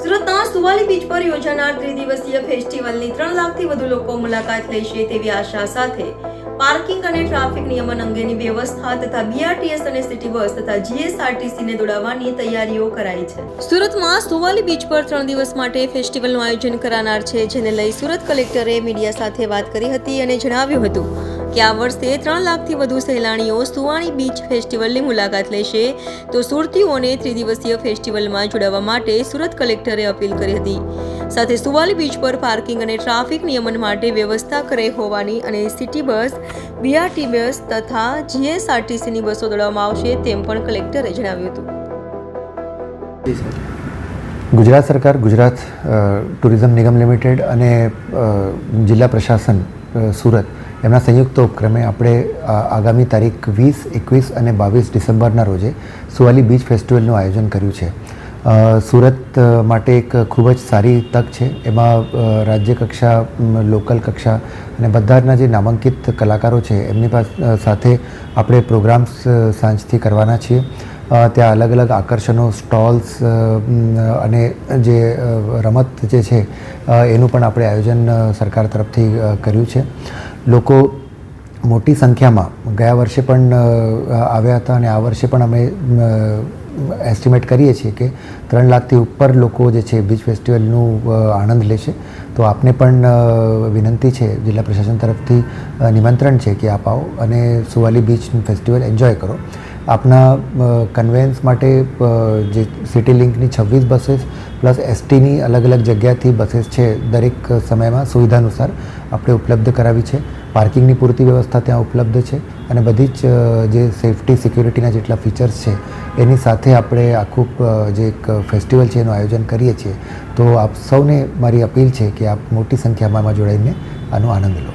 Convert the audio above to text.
સુરતના સુવાલી બીચ પર યોજાનાર ત્રિદિવસીય ફેસ્ટિવલની ત્રણ લાખથી વધુ લોકો મુલાકાત લેશે તેવી આશા સાથે પાર્કિંગ અને ટ્રાફિક નિયમન અંગેની વ્યવસ્થા તથા બીઆરટીએસ અને સિટી બસ તથા જીએસઆરટીસીને દોડાવવાની તૈયારીઓ કરાઈ છે. સુરતમાં સુવાલી બીચ પર ત્રણ દિવસ માટે ફેસ્ટિવલનું આયોજન કરાનાર છે, જેને લઈ સુરત કલેક્ટરે મીડિયા સાથે વાત કરી હતી અને જણાવ્યું હતું. કે આ વર્ષે ત્રણ લાખથી વધુ સહેલાણીઓ સુવાણી બીચ ફેસ્ટિવલની મુલાકાત લેશે. તો સુરતીઓને ત્રિદિવસીય ફેસ્ટિવલમાં જોડાવા માટે સુરત કલેક્ટરે અપીલ કરી હતી. સાથે સુવાલી બીચ પર પાર્કિંગ અને ટ્રાફિક નિયમન માટે વ્યવસ્થા કરે હોવાની અને સિટી બસ બીઆરટી બસ તથા જીએસઆરટીસીની બસો દોડવામાં આવશે તેમ પણ કલેક્ટરે જણાવ્યું હતું. ગુજરાત સરકાર, ગુજરાત ટુરિઝમ નિગમ લિમિટેડ અને જિલ્લા પ્રશાસન સુરત એમના સંયુક્ત ઉપક્રમે આપણે આગામી તારીખ વીસ, એકવીસ અને બાવીસ ડિસેમ્બરના રોજે સુવાલી બીચ ફેસ્ટિવલનું આયોજન કર્યું છે. સુરત માટે એક ખૂબ જ સારી તક છે. એમાં રાજ્ય કક્ષા લોકલ કક્ષા અને બધાના જે નામાંકિત કલાકારો છે, એમની પાસ સાથે આપણે પ્રોગ્રામ્સ સાંજથી કરવાના છીએ. ત્યાં અલગ અલગ આકર્ષણો, સ્ટોલ્સ અને જે રમત જે છે એનું પણ આપણે આયોજન સરકાર તરફથી કર્યું છે. લોકો મોટી સંખ્યામાં, ગયા વર્ષે પણ આવ્યા હતા અને આ વર્ષે પણ અમે એસ્ટિમેટ કરીએ છીએ કે ત્રણ લાખથી ઉપર લોકો જે છે બીચ ફેસ્ટિવલનું આનંદ લેશે તો આપને પણ વિનંતી છે જિલ્લા પ્રશાસન તરફથી નિમંત્રણ છે કે આપ આવો અને સુવાલી બીચ ફેસ્ટિવલ એન્જોય કરો. આપના કન્વેન્સ માટે જે સિટી લિંકની છવ્વીસ બસીસ પ્લસ એસટીની અલગ અલગ જગ્યાથી બસીસ છે દરેક સમયમાં સુવિધા અનુસાર આપણે ઉપલબ્ધ કરાવી છે. પાર્કિંગની પૂરતી વ્યવસ્થા ત્યાં ઉપલબ્ધ છે અને બધી જ જે સેફટી, સિક્યુરિટીના જેટલા ફીચર્સ છે, એની સાથે આપણે આખું જે એક ફેસ્ટિવલ છે એનું આયોજન કરીએ છીએ. તો આપ સૌને મારી અપીલ છે કે આપ મોટી સંખ્યામાં જોડાઈને આનો આનંદ લો.